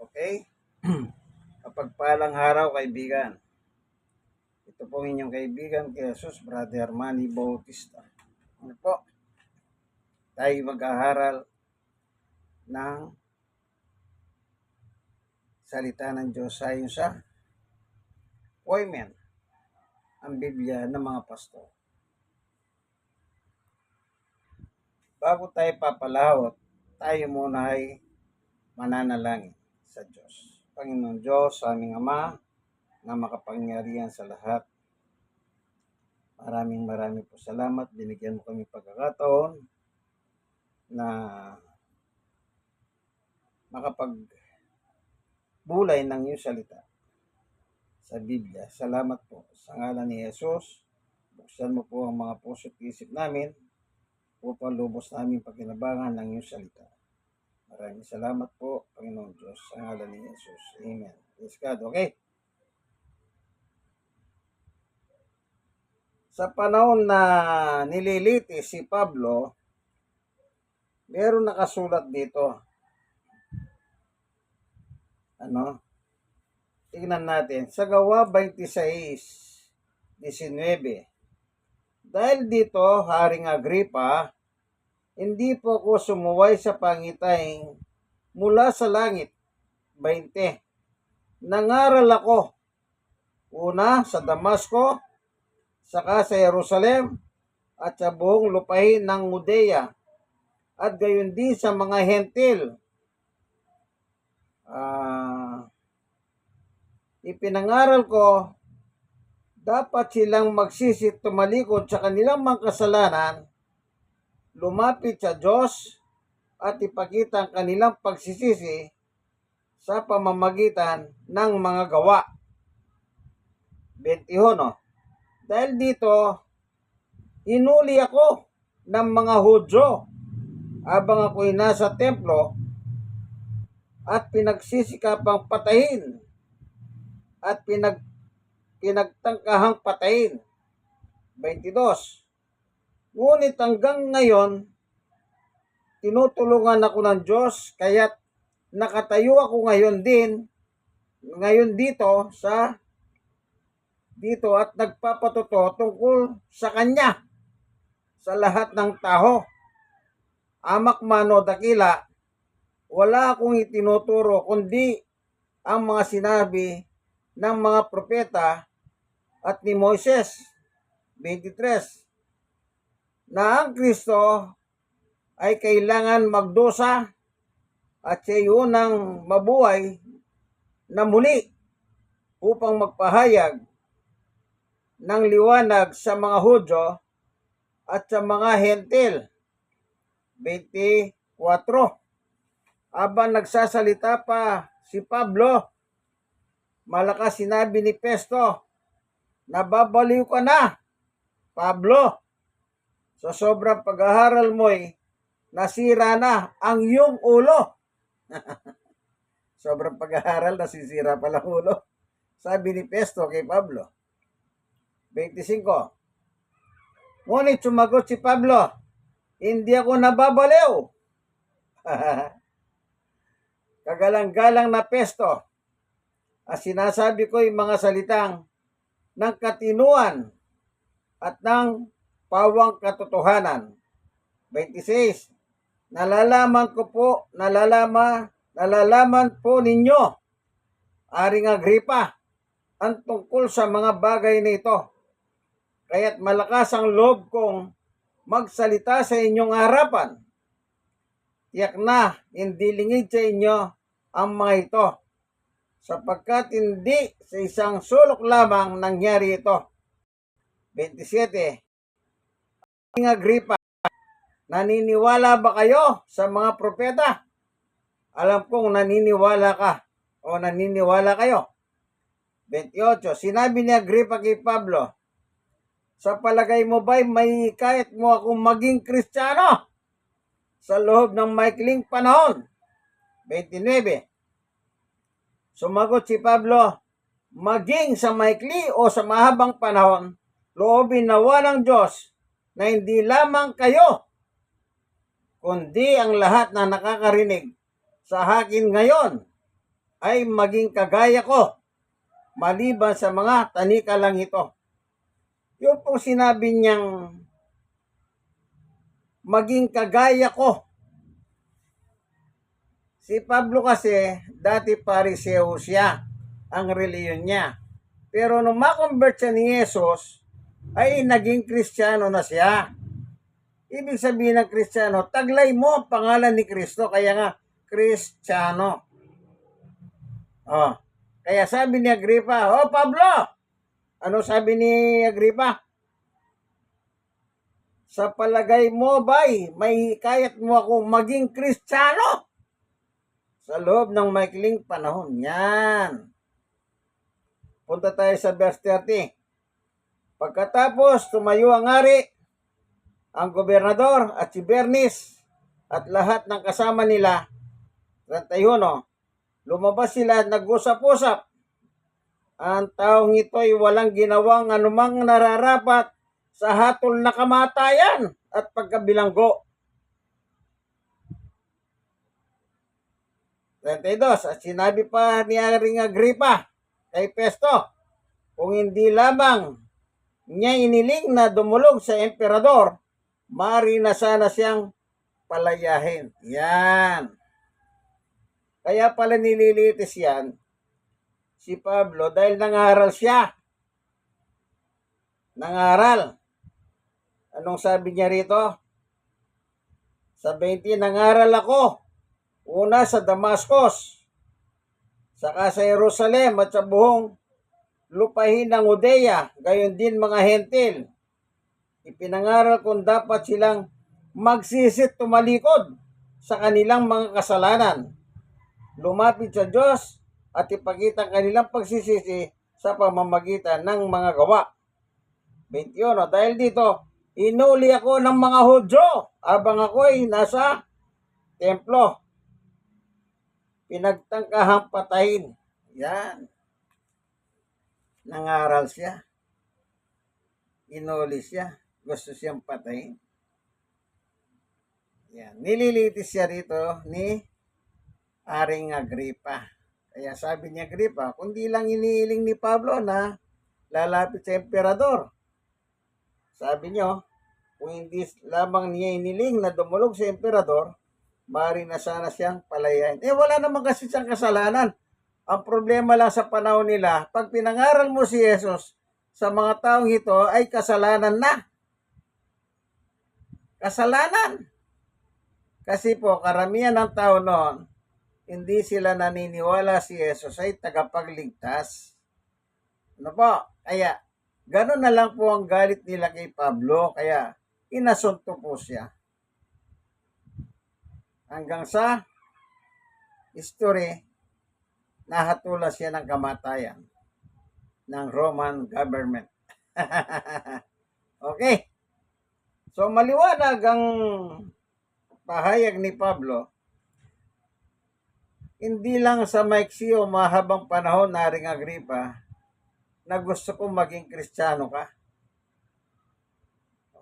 Okay? Kapagpalang araw, kaibigan. Ito po ang inyong kaibigan Jesus, Brother Manny Bautista. Ano po? Tayo mag-aharal ng salita ng Diyos ayon sa Poimen, ang Biblia ng mga pastor. Bago tayo papalahot, tayo muna ay mananalangin sa Diyos. Panginoon Diyos, aming Ama, na makapangyarihan sa lahat. Maraming maraming po salamat. Binigyan mo kami pagkakataon na makapag bulay ng iyong salita sa Biblia. Salamat po. Sa ngalan ni Jesus, buksan mo po ang mga puso at isip namin upang lubos namin pagkinabangan ng iyong salita. Maraming salamat po, Panginoon Diyos, sa ngalan ni Jesus. Amen. Praise God. Okay? Sa panahon na nililiti si Pablo, meron nakasulat dito. Ano? Tingnan natin. Sa gawa 26, 19. Dahil dito, Haring Agripa, hindi po ako sumuway sa pangitayng mula sa langit. 20. Nangaral ako una sa Damasco, saka sa Jerusalem, at sa buong lupahin ng Judea, at gayon din sa mga hentil. Ah, ipinangaral ko, dapat silang magsisit tumalikod sa kanilang mga kasalanan, lumapit sa Diyos, at ipakita ang kanilang pagsisisi sa pamamagitan ng mga gawa. 21. Dahil dito, inuli ako ng mga Hudyo habang ako'y nasa templo at pinagsisikapang patayin at pinag pinagtangkahang patayin. 22. Ngunit hanggang ngayon, tinutulungan ako ng Diyos, kaya't nakatayo ako ngayon din, ngayon dito sa dito at nagpapatuto tungkol sa Kanya sa lahat ng tao. Amak mano dakila, wala akong itinuturo kundi ang mga sinabi ng mga propeta at ni Moises 23 na ang Kristo ay kailangan magdusa at siya unang mabuhay na muli upang magpahayag ng liwanag sa mga Hudyo at sa mga Hentil. 24. Aba nagsasalita pa si Pablo, malakas sinabi ni Pesto, nababaliw ka na, Pablo. Sa sobrang pag-aaral mo'y nasira na ang iyong ulo. sobrang pag-aaral, nasisira pala ulo. Sabi ni Pesto kay Pablo. 25. Ngunit sumagot si Pablo, hindi ako nababaliw. Kagalang-galang na pesto. At sinasabi ko yung mga salitang ng katinuan at ng pawang katotohanan. 26. Nalalaman ko po, nalalama, nalalaman po ninyo, Aring Agripa, ang tungkol sa mga bagay na ito. Kaya't malakas ang loob kong magsalita sa inyong harapan. Tiyak na hindi lingid sa inyo ang mga ito sapagkat hindi sa isang sulok lamang nangyari ito. 27. Ang Agripa, naniniwala ba kayo sa mga propeta? Alam kong naniniwala ka o naniniwala kayo. 28. Sinabi ni Agripa kay Pablo, sa palagay mo ba'y may kahit mo akong maging kristyano sa loob ng maikling panahon? 29. Sumagot si Pablo, maging sa maikli o sa mahabang panahon, loobin nawa ng Diyos na hindi lamang kayo, kundi ang lahat na nakakarinig sa akin ngayon ay maging kagaya ko maliban sa mga tanika lang ito. Yung pong sinabi niyang maging kagaya ko. Si Pablo kasi, dati pariseo siya, ang reliyon niya. Pero nung makonvert siya ni Jesus, ay naging kristyano na siya. Ibig sabihin ng kristyano, taglay mo ang pangalan ni Kristo, kaya nga, kristyano. Oh. Kaya sabi ni Agripa, Oh Pablo! Ano sabi ni Agripa? Sa palagay mo ba'y may kayat mo ako maging kristyano? Sa loob ng maikling panahon. Yan. Punta tayo sa verse 30. Pagkatapos tumayo ang hari, ang gobernador at si Bernice at lahat ng kasama nila, 31, lumabas sila at nag-usap-usap. Ang taong ito'y walang ginawang anumang nararapat sa hatol na kamatayan at pagkabilanggo. 32. At sinabi pa ni Aring Agripa kay Pesto, kung hindi lamang niya iniling na dumulog sa emperador, mari na sana siyang palayahin. Yan. Kaya pala nililitis yan si Pablo dahil nangaral siya. Nangaral. Anong sabi niya rito? Sa 20, nangaral ako. Una sa Damascus, saka sa Jerusalem at sa buong lupahin ng Udea, gayon din mga hentil. Ipinangaral kung dapat silang magsisit tumalikod sa kanilang mga kasalanan. Lumapit sa Diyos at ipakita ang kanilang pagsisisi sa pamamagitan ng mga gawa. 21. Dahil dito, inuli ako ng mga Hudyo abang ako'y nasa templo. Pinagtangkahang patayin. Yan. Nangaral siya. Inuli siya. Gusto siyang patayin. Yan. Nililitis siya rito ni Aring Agripa. Kaya sabi niya Agripa, kundi lang iniiling ni Pablo na lalapit sa emperador. Sabi niyo, kung hindi lamang niya iniling na dumulog sa emperador, mari na sana siyang palayain. Eh wala naman kasi siyang kasalanan. Ang problema lang sa panahon nila, pag pinangaral mo si Jesus sa mga taong ito ay kasalanan na. Kasalanan. Kasi po, karamihan ng tao noon, hindi sila naniniwala si Jesus ay tagapagligtas. Ano po? Kaya, ganun na lang po ang galit nila kay Pablo. Kaya, inasunto po siya. Hanggang sa history, nahatulas siya ng kamatayan ng Roman government. okay. So, maliwanag ang pahayag ni Pablo hindi lang sa maiksi o mahabang panahon naring Agripa na gusto kong maging kristyano ka.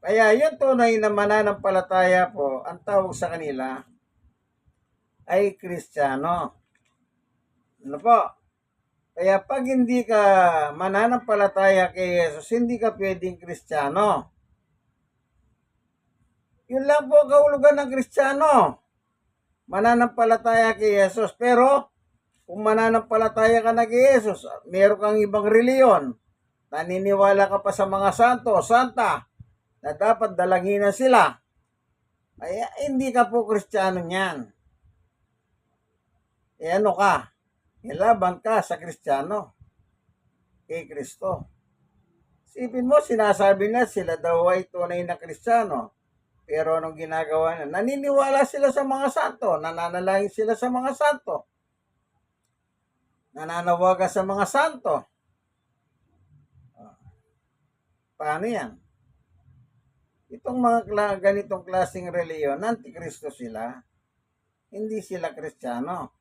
Kaya yung tunay na mananampalataya po, ang tawag sa kanila ay kristyano. Ano po? Kaya pag hindi ka mananampalataya kay Jesus, hindi ka pwedeng kristyano. Yun lang po ang kahulugan ng kristyano mananampalataya kay Jesus. Pero, kung mananampalataya ka na kay Jesus, meron kang ibang reliyon, naniniwala ka pa sa mga santo, santa, na dapat dalanginan sila, ay hindi ka po kristyano niyan. E ano ka? Ilaban ka sa kristyano kay Kristo. Sipin mo, sinasabi na sila daw ay tunay na kristyano. Pero anong ginagawa na? Naniniwala sila sa mga santo. Nananalangin sila sa mga santo. Nananawaga sa mga santo. Ah. Paano yan? Itong mga ganitong klaseng reliyon, antikristo sila. Hindi sila kristyano.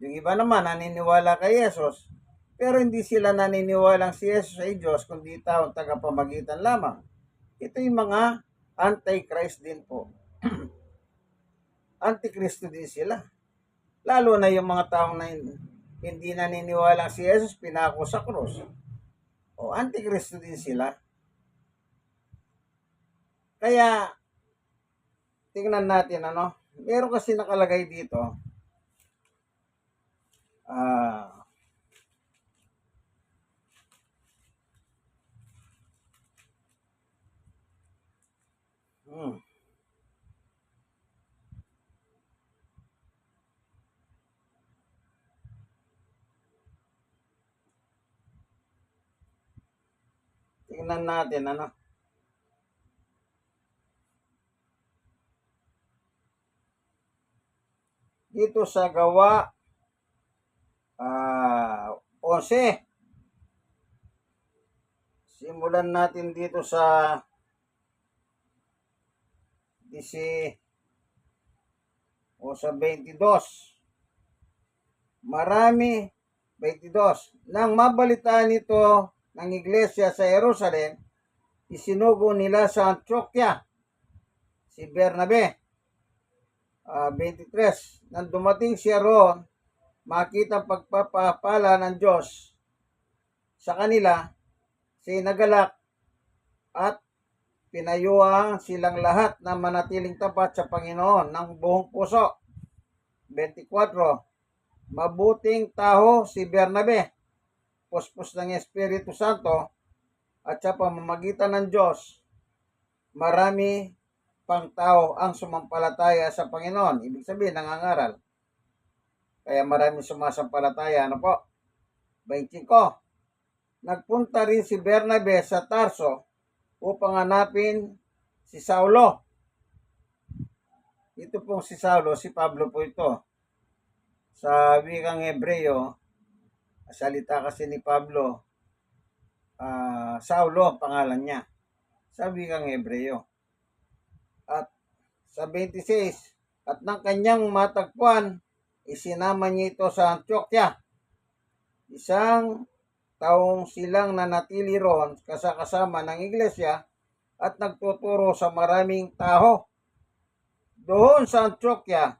Yung iba naman, naniniwala kay Jesus. Pero hindi sila naniniwalang si Jesus ay Diyos, kundi taong tagapamagitan lamang. Ito yung mga Antichrist din po. Antikristo din sila. Lalo na yung mga taong na hindi naniniwala si Jesus pinako sa krus. O antikristo din sila. Kaya tingnan natin ano, meron kasi nakalagay dito. Ah hmm. Tingnan natin ano. Dito sa gawa ah 11. Simulan natin dito sa disi o sa 22. Marami 22. Nang mabalitaan ito ng iglesia sa Jerusalem, isinugo nila sa Antioquia si Bernabe. Ah, 23. Nang dumating siya roon, makita ang pagpapapala ng Diyos sa kanila, si nagalak at pinayuhan silang lahat na manatiling tapat sa Panginoon ng buong puso. 24. Mabuting tao si Bernabe, puspos ng Espiritu Santo at sa pamamagitan ng Diyos, marami pang tao ang sumampalataya sa Panginoon. Ibig sabihin, nangangaral. Kaya marami sumasampalataya. Ano po? 25. Nagpunta rin si Bernabe sa Tarso upang hanapin si Saulo. Ito pong si Saulo, si Pablo po ito. Sa wikang Hebreo, salita kasi ni Pablo, ah, Saulo ang pangalan niya. Sa wikang Hebreo. At sa 26, at ng kanyang matagpuan, isinama niya ito sa Antioquia. Isang taong silang nanatili roon kasakasama ng iglesia at nagtuturo sa maraming tao. Doon sa Antioquia,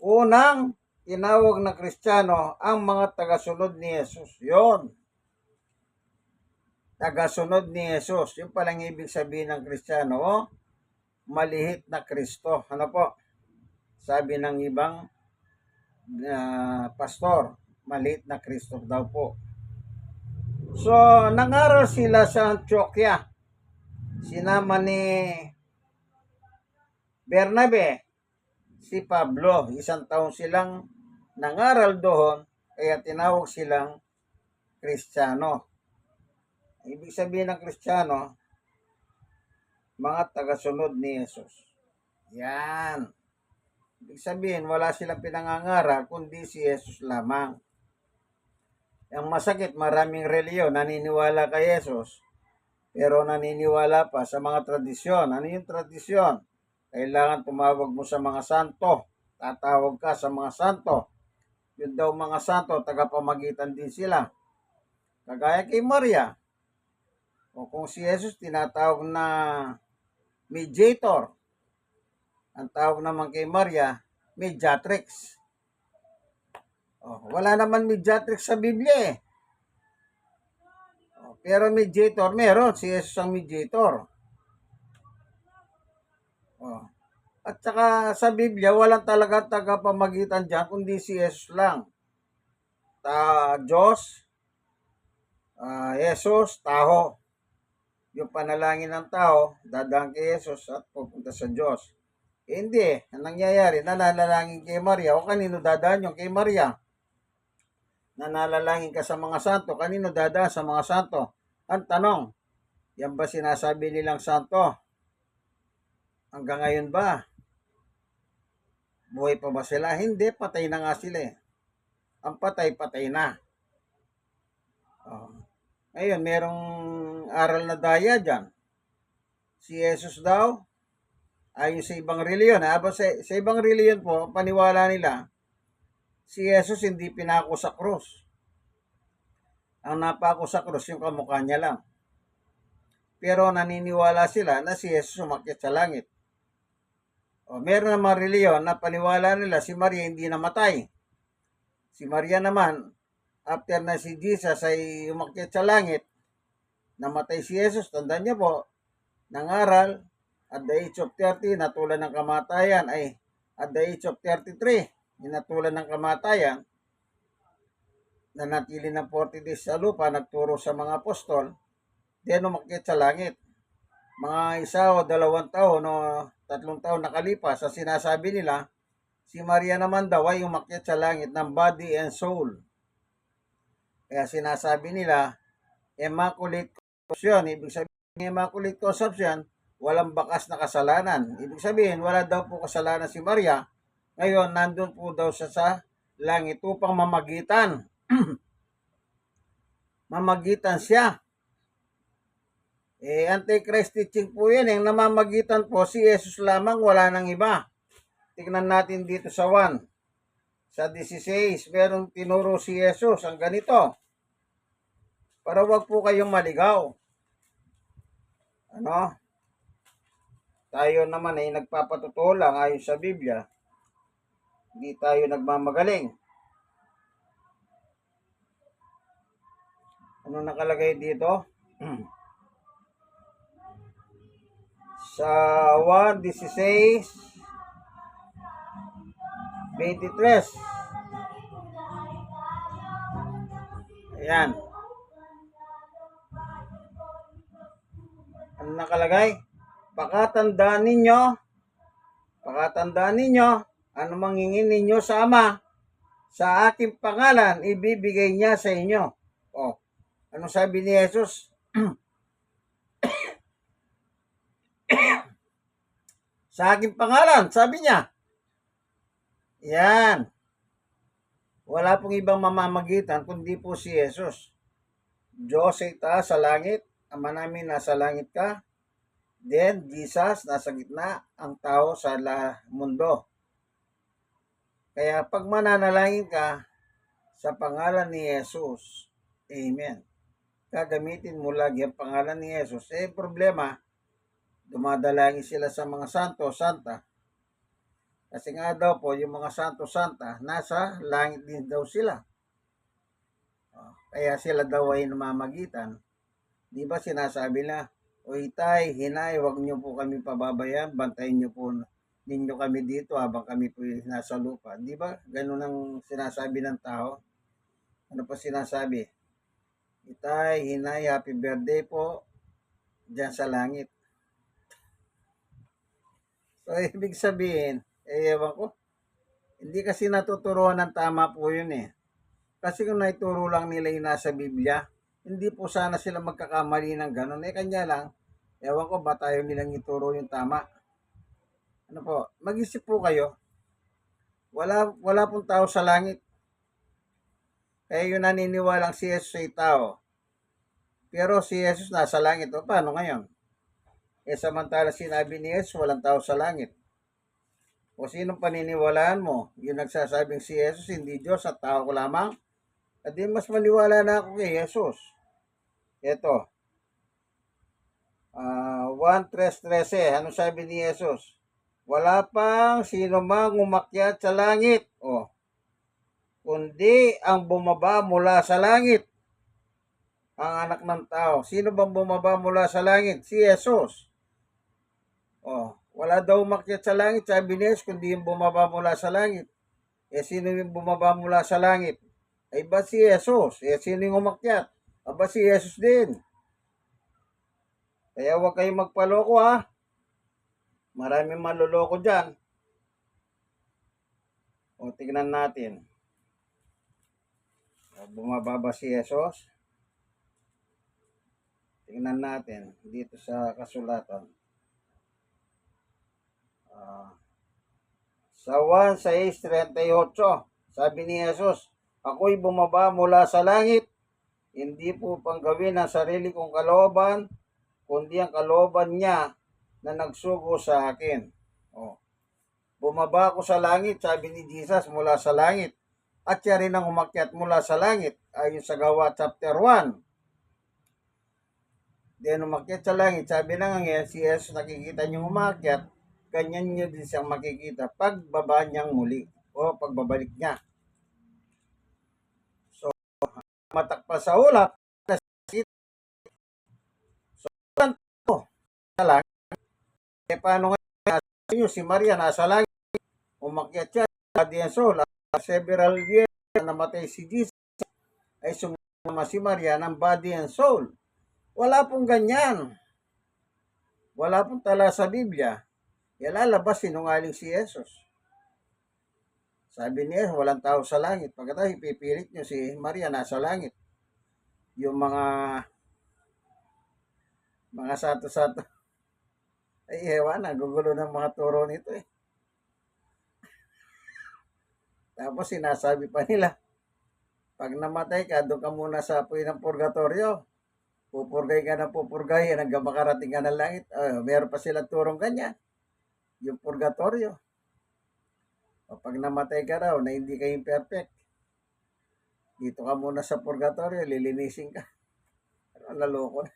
unang tinawag na Kristiyano ang mga tagasunod ni Jesus. Yon. Tagasunod ni Jesus. Yung palang ibig sabihin ng Kristiyano. Oh, malihit na Kristo. Ano po? Sabi ng ibang uh, pastor, maliit na Kristo daw po. So, nangaral sila sa Antioquia. Sinama ni Bernabe, si Pablo. Isang taon silang nangaral doon, kaya tinawag silang Kristiyano. Ibig sabihin ng Kristiyano, mga tagasunod ni Jesus. Yan. Ibig sabihin, wala silang pinangangaral, kundi si Jesus lamang. Ang masakit, maraming reliyon naniniwala kay Jesus, pero naniniwala pa sa mga tradisyon. Ano yung tradisyon? Kailangan tumawag mo sa mga santo. Tatawag ka sa mga santo. Yun daw mga santo, tagapamagitan din sila. Kagaya kay Maria. O kung si Jesus tinatawag na mediator. Ang tawag naman kay Maria, mediatrix. Oh, wala naman mediatrix sa Biblia eh. Oh, pero mediator, meron. Si Jesus ang mediator. Oh. At saka sa Biblia, walang talaga tagapamagitan dyan, kundi si Jesus lang. Ta Diyos, uh, Jesus, taho yung panalangin ng tao, dadaan kay Jesus at pupunta sa Diyos. Eh, hindi. Ang nangyayari, nalalangin kay Maria. O kanino dadaan yung kay Maria? Nanalangin ka sa mga santo. Kanino dadaan sa mga santo? Ang tanong, yan ba sinasabi nilang santo? Hanggang ngayon ba? Buhay pa ba sila? Hindi, patay na nga sila eh. Ang patay, patay na. Oh. Ngayon, merong aral na daya dyan. Si Jesus daw, ayon sa ibang reliyon, ha? sa, sa ibang reliyon po, paniwala nila, si Jesus hindi pinako sa krus. Ang napako sa krus, yung kamukha niya lang. Pero naniniwala sila na si Jesus umakyat sa langit. O, meron naman reliyon na paniwala nila si Maria hindi namatay. Si Maria naman, after na si Jesus ay umakyat sa langit, namatay si Jesus, tandaan niyo po, nangaral, at the age of 30, natulan ng kamatayan, ay at the age of 33, inatulan ng kamatayan, nanatili ng 40 days sa lupa, nagturo sa mga apostol, then umakyat sa langit. Mga isa o dalawang taon o tatlong taon nakalipas, sa sinasabi nila, si Maria naman daw ay umakyat sa langit ng body and soul. Kaya sinasabi nila, Immaculate Conception, ibig sabihin Immaculate Conception, walang bakas na kasalanan. Ibig sabihin, wala daw po kasalanan si Maria. Ngayon, nandun po daw siya sa langit upang mamagitan. mamagitan siya. Eh, Antichrist teaching po yan. Yung namamagitan po, si Jesus lamang, wala nang iba. Tingnan natin dito sa 1. Sa 16, meron tinuro si Jesus ang ganito. Para wag po kayong maligaw. Ano? Tayo naman ay nagpapatotoo lang ayon sa Biblia. Hindi tayo nagmamagaling. Ano nakalagay dito? sa 1.16 23 Ayan. Ano nakalagay? Pakatandaan ninyo, pakatandaan ninyo, ano mangingin ninyo sa Ama, sa aking pangalan, ibibigay niya sa inyo. O, ano sabi ni Jesus? sa aking pangalan, sabi niya. Yan. Wala pong ibang mamamagitan kundi po si Jesus. Diyos ay taas sa langit, Ama namin nasa langit ka. Then, Jesus nasa gitna, ang tao sa la mundo. Kaya pag mananalangin ka sa pangalan ni Jesus, Amen. Gagamitin mo lagi ang pangalan ni Jesus. Eh, problema, dumadalangin sila sa mga santo, santa. Kasi nga daw po, yung mga santo, santa, nasa langit din daw sila. Oh, Kaya sila daw ay namamagitan. Di ba sinasabi na, o itay, hinay, wag niyo po kami pababayan, bantayin niyo po ninyo kami dito habang kami po nasa lupa. Di ba? Ganun ang sinasabi ng tao. Ano pa sinasabi? Itay, hinay, happy birthday po dyan sa langit. So, ibig sabihin, eh, ewan ko, hindi kasi natuturuan ng tama po yun eh. Kasi kung naituro lang nila yung nasa Biblia, hindi po sana sila magkakamali ng ganun. Eh, kanya lang, ewan ko ba tayo nilang ituro yung tama. Ano po, mag-isip po kayo. Wala, wala pong tao sa langit. Kaya yung naniniwalang si Jesus ay tao. Pero si Jesus nasa langit. O paano ngayon? Eh samantala sinabi ni Jesus, walang tao sa langit. O sinong paniniwalaan mo? Yung nagsasabing si Jesus, hindi Diyos at tao ko lamang? At di mas maniwala na ako kay Jesus. Ito. Ah, 1.3.13. Ano sabi ni Jesus? Wala pang sino mang umakyat sa langit. O. Kundi ang bumaba mula sa langit. Ang anak ng tao. Sino bang bumaba mula sa langit? Si Jesus. O. Wala daw umakyat sa langit. Sabi ni Jesus, kundi yung bumaba mula sa langit. Eh, sino yung bumaba mula sa langit? Ay ba si Jesus? Eh, sino yung umakyat? Aba si Jesus din. Kaya huwag kayong magpaloko ha. Maraming maluloko dyan. O, tignan natin. O, bumaba ba si Jesus? Tingnan natin dito sa kasulatan. Ah, sa 1.6.38, sabi ni Jesus, Ako'y bumaba mula sa langit, hindi po pang gawin ang sarili kong kalooban, kundi ang kalooban niya na nagsugo sa akin. Oh. Bumaba ako sa langit, sabi ni Jesus, mula sa langit. At siya rin ang umakyat mula sa langit, ayon sa gawa chapter 1. Then umakyat sa langit, sabi ng angel, si Jesus nakikita niyong umakyat, ganyan niyo din siyang makikita pagbaba niyang muli o pagbabalik niya. Matakpa sa ulap, so, oh, sa langit. Eh, paano nga nasa si Maria nasa langit, umakyat siya, and soul, After several years na namatay si Jesus, ay sumama si Maria ng body and soul. Wala pong ganyan. Wala pong tala sa Biblia. Kaya lalabas sinungaling si Jesus. Sabi niya, walang tao sa langit. Pagkatapos ipipilit niyo si Maria nasa langit. Yung mga mga sato-sato. Ay, ewan, nagugulo ng mga turo nito eh. Tapos sinasabi pa nila, pag namatay ka, doon ka muna sa apoy ng purgatorio. Pupurgay ka na pupurgay hanggang makarating ka ng langit. Uh, meron pa sila turong ganyan. Yung purgatorio. O pag namatay ka raw na hindi ka imperfect, dito ka muna sa purgatorio, lilinisin ka. Ano, naloko na.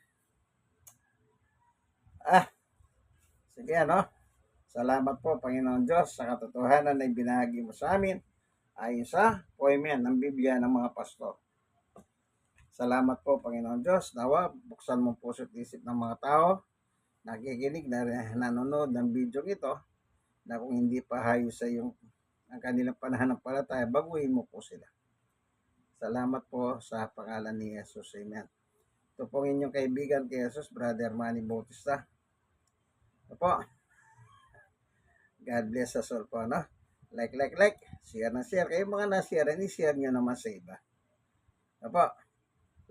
Ah, sige ano. Salamat po, Panginoon Diyos, sa katotohanan na ibinahagi mo sa amin ayon sa poemen ng Biblia ng mga pastor. Salamat po, Panginoon Diyos. Nawa, buksan mo puso at isip ng mga tao, nakikinig na nanonood ng video ito, na kung hindi pa hayos sa yung ang kanilang pananampalataya, baguhin mo po sila. Salamat po sa pangalan ni Jesus. Amen. Ito pong inyong kaibigan kay Jesus, Brother Manny Bautista. Ito po. God bless us all po, no? Like, like, like. Share na share. Kayo mga na-share, ni-share nyo naman sa iba. Ito po.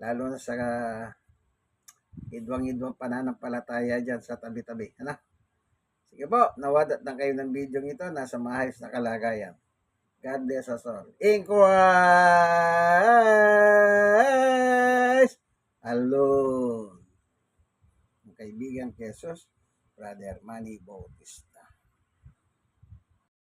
Lalo na sa idwang-idwang pananampalataya dyan sa tabi-tabi. Ano? Sige po, nawadat na kayo ng video ito. Nasa maayos na kalagayan. God bless us all. Inquires alone. Ang kaibigan Jesus, Brother Manny Bautista.